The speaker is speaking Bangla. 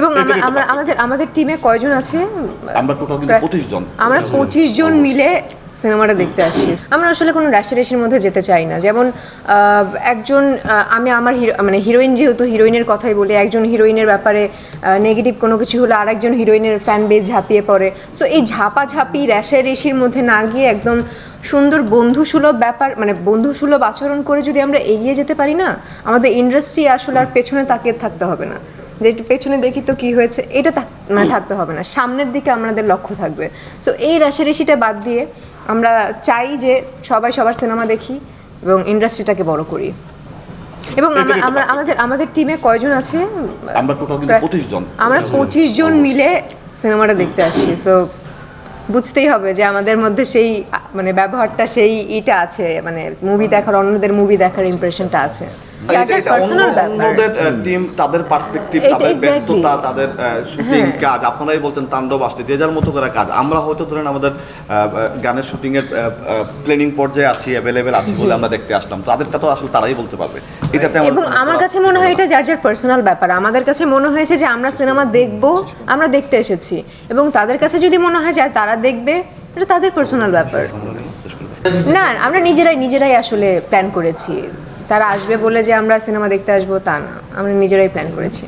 এবং আমরা। আমাদের আমাদের টিমে কয়জন আছে? আমরা টোটাল পঁচিশ জন। আমরা পঁচিশ জন। মিলে সিনেমাটা দেখতে আসছি। আমরা আসলে কোনো র্যাশারেশির মধ্যে যেতে চাই না। যেমন একজন আমি আমার হিরো মানে হিরোইন যেহেতু হিরোইনের কথাই বলি একজন হিরোইনের ব্যাপারে নেগেটিভ কোনো কিছু হলে আরেকজন হিরোইনের ফ্যান বেজ ঝাঁপিয়ে পড়ে। সো এই ঝাপাঝাপি র্যাশারেশির মধ্যে না গিয়ে একদম সুন্দর বন্ধুসুলভ ব্যাপার মানে বন্ধুসুলভ আচরণ করে যদি আমরা এগিয়ে যেতে পারি না আমাদের ইন্ডাস্ট্রি আসলে আর পেছনে তাকিয়ে থাকতে হবে না। যে একটু পেছনে দেখি তো কি হয়েছে এটা মানে থাকতে হবে না। সামনের দিকে আমাদের লক্ষ্য থাকবে। সো এই রেশারেশিটা বাদ দিয়ে আমরা চাই যে সবাই সবার সিনেমা দেখি এবং ইন্ডাস্ট্রিটাকে বড় করি। এবং আমরা। আমাদের আমাদের টিমে কয়জন আছে? আমরা টোটাল কিন্তু প্রায়- পঁচিশ জন। আমরা পঁচিশ জন। মিলে সিনেমাটা দেখতে আসছি। সো বুঝতেই হবে যে আমাদের মধ্যে সেই মানে ব্যবহারটা সেই ইটা আছে মানে মুভি দেখার অন্যদের মুভি দেখার ইমপ্রেশনটা আছে। যার যার পার্সোনাল ব্যাপার। অন্যদের টিম তাদের পার্সপেক্টিভ তাদের ব্যস্ততা তাদের শুটিং। কাজ আপনারাই বলছেন তাণ্ডব আসছে যে যার মতো করে কাজ। আমরা হয়তো ধরেন আমাদের গানের শুটিং এর প্ল্যানিং পর্যায়ে আছি অ্যাভেলেবেল আছি বলে আমরা দেখতে আসলাম। তাদেরটা তো আসলে তারাই বলতে পারবে। এটাতে এবং আমার কাছে মনে হয় এটা যার যার পার্সোনাল ব্যাপার। আমাদের কাছে মনে হয়েছে যে আমরা সিনেমা দেখব আমরা দেখতে এসেছি। এবং তাদের কাছে যদি মনে হয় যে তারা দেখবে এটা তাদের পার্সোনাল ব্যাপার। না, আমরা নিজেরাই নিজেরাই আসলে প্ল্যান করেছি। তারা আসবে বলে যে আমরা সিনেমা দেখতে আসব, তা না। আমরা নিজেরাই প্ল্যান করেছি।